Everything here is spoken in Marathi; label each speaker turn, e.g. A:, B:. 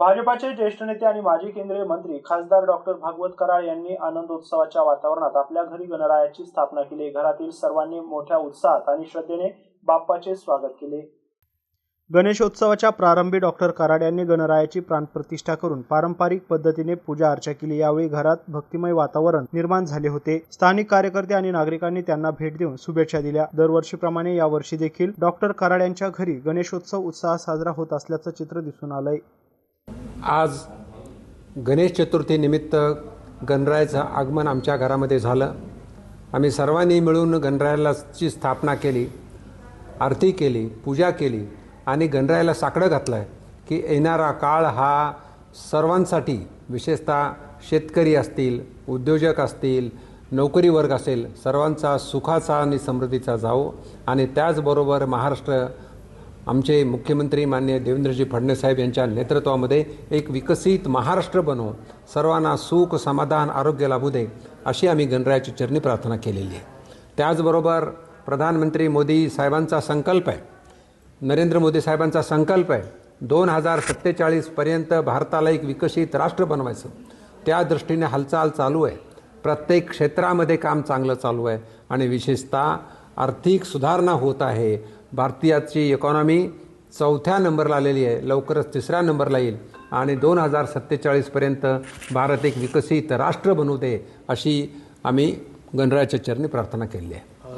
A: भाजपाचे ज्येष्ठ नेते आणि माजी केंद्रीय मंत्री खासदार डॉक्टर भागवत कराळ यांनी आनंदोत्सवाच्या वातावरणात आपल्या घरी गणरायाची स्थापना केली. घरातील सर्वांनी मोठ्या उत्साहात आणि श्रद्धेने बाप्पाचे स्वागत केले. गणेशोत्सवाच्या प्रारंभी डॉक्टर कराड यांनी गणरायाची प्राणप्रतिष्ठा करून पारंपरिक पद्धतीने पूजा अर्चा केली. यावेळी घरात भक्तिमय वातावरण निर्माण झाले होते. स्थानिक कार्यकर्ते आणि नागरिकांनी त्यांना भेट देऊन शुभेच्छा दिल्या. दरवर्षीप्रमाणे यावर्षी देखील डॉक्टर कराड यांच्या घरी गणेशोत्सव उत्साहात साजरा होत असल्याचं चित्र दिसून आलंय.
B: आज गणेश चतुर्थीनिमित्त गणरायाचं आगमन आमच्या घरामध्ये झालं. आम्ही सर्वांनी मिळून गणरायालाची स्थापना केली आरती केली पूजा केली आणि गणरायाला साकडं घातलं आहे की येणारा काळ हा सर्वांसाठी विशेषतः शेतकरी असतील उद्योजक असतील नोकरी वर्ग असेल सर्वांचा सुखाचा आणि समृद्धीचा जावो. आणि त्याचबरोबर महाराष्ट्र आमचे मुख्यमंत्री मान्य देवेंद्रजी फडणवीस साहेब यांच्या नेतृत्वामध्ये एक विकसित महाराष्ट्र बनवू सर्वांना सुख समाधान आरोग्य लाभू दे अशी आम्ही गणरायाची चरणी प्रार्थना केलेली आहे. त्याचबरोबर प्रधानमंत्री मोदी साहेबांचा संकल्प आहे. नरेंद्र मोदी साहेबांचा संकल्प आहे. दोन हजार सत्तेचाळीसपर्यंत भारताला एक विकसित राष्ट्र बनवायचं. त्या दृष्टीने हालचाल चालू आहे. प्रत्येक क्षेत्रामध्ये काम चांगलं चालू आहे. आणि विशेषतः आर्थिक सुधारणा होत आहे. भारतीयाची इकॉनॉमी चौथ्या नंबरला आलेली आहे. लवकरच तिसऱ्या नंबरला येईल. आणि दोन हजार सत्तेचाळीसपर्यंत भारत एक विकसित राष्ट्र बनवते दे अशी आम्ही गणरायाच्या चरणी प्रार्थना केली आहे.